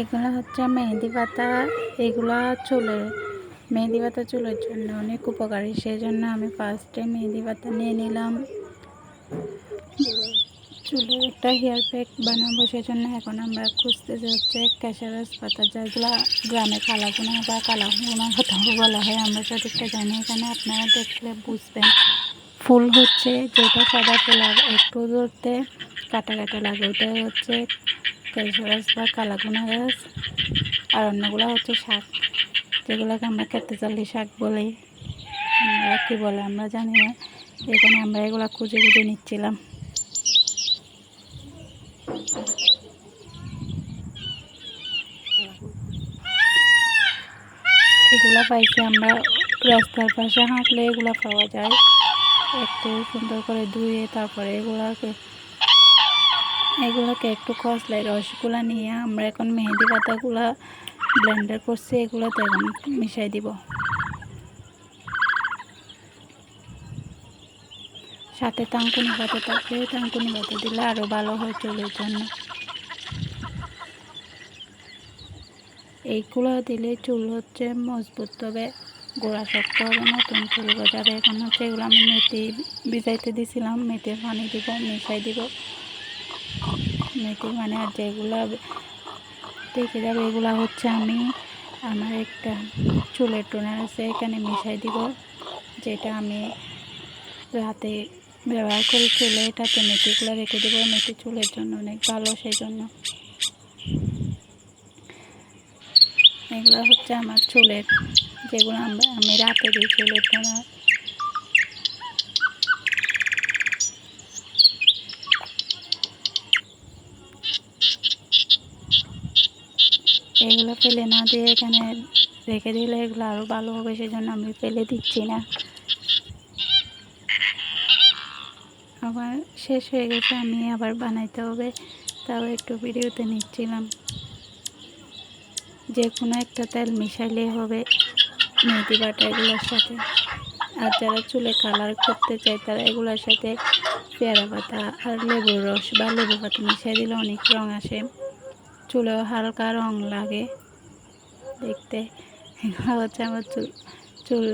এগুলো হচ্ছে মেহেদি পাতা, এগুলা চুলের মেহেদি পাতা চুলের জন্য অনেক উপকারী। সেই জন্য আমি ফার্স্টে মেহেদি পাতা নিয়ে নিলাম। চুলের একটা হেয়ার প্যাক বানাবো সেই জন্য এখন আমরা খুঁজতেছি হচ্ছে ক্যাশারাস পাতা, যেগুলো গ্রামে কালাগুনা বা কালাগুনা কোথাও বলা হয়। আমরা সঠিকটা জানি এখানে আপনারা দেখলে বুঝবেন। ফুল হচ্ছে যেটা সাদা ফুল একটু ধরতে কাটা কাটা লাগে। ওটা হচ্ছে ক্যাশারাস বা কালাগুনা গাছ। আর অন্যগুলো হচ্ছে শাক। যেগুলোকে আমরা চালি শাক বলি। আমরা কী বলে আমরা জানি না। এখানে আমরা এগুলো খুঁজে খুঁজে নিচ্ছিলাম। এগুলা পাইছি আমরা রাস্তার পাশে হাঁটলে এগুলা পাওয়া যায়। একটু সুন্দর করে ধুয়ে তারপরে এগুলাকে এগুলোকে একটু খসলে রসগুলা নিয়ে আমরা এখন মেহেদি পাতাগুলা ব্লেন্ডার করছি, এগুলোতে এখন মিশাই দিব। সাথে তাঙ্কুনি পাতা থাকলে তাঙ্কুনি পাতা দিলে আরও ভালো হয় চুলের জন্য। এইগুলো দিলে চুল হচ্ছে মজবুত হবে, গোড়া শক্ত হবে, নতুন চুল গজাবে। এখন হচ্ছে এগুলো আমি মেথি ভিজাইতে দিছিলাম, মেথির পানি দিব, মিশাই দিব। মেথি মানে আর যেগুলো দেখে যাবে, এগুলো হচ্ছে আমি আমার একটা চুলের টোনার আছে, এখানে মিশাই দিব, যেটা আমি রাতে ব্যবহার করি চুলে, এটাতে মেথিগুলো রেখে দেবো, মেথি চুলের জন্য অনেক ভালো সেই জন্য এগুলো হচ্ছে আমার চুলের, যেগুলো আমরা, আমি রাতে দিই চুলের টোনার। এগুলো ফেলে না দিয়ে এখানে রেখে দিলে এগুলো আরও ভালো হবে সেই জন্য আমি ফেলে দিচ্ছি না। আবার শেষ হয়ে গেছে, আমি আবার বানাইতে হবে, তাও একটু ভিডিওতে নিচ্ছিলাম। যে কোনো একটা তেল মিশাইলে হবে মেথি বাটা এগুলোর সাথে। আর যারা চুলে কালার করতে চায়, তারা এগুলোর সাথে পেয়ারা পাতা আর লেবুর রস বা লেবু পাতা মিশিয়ে দিলে অনেক রঙ আসে। চুলেও হালকা রং লাগে দেখতে। হচ্ছে আমার চুল চুল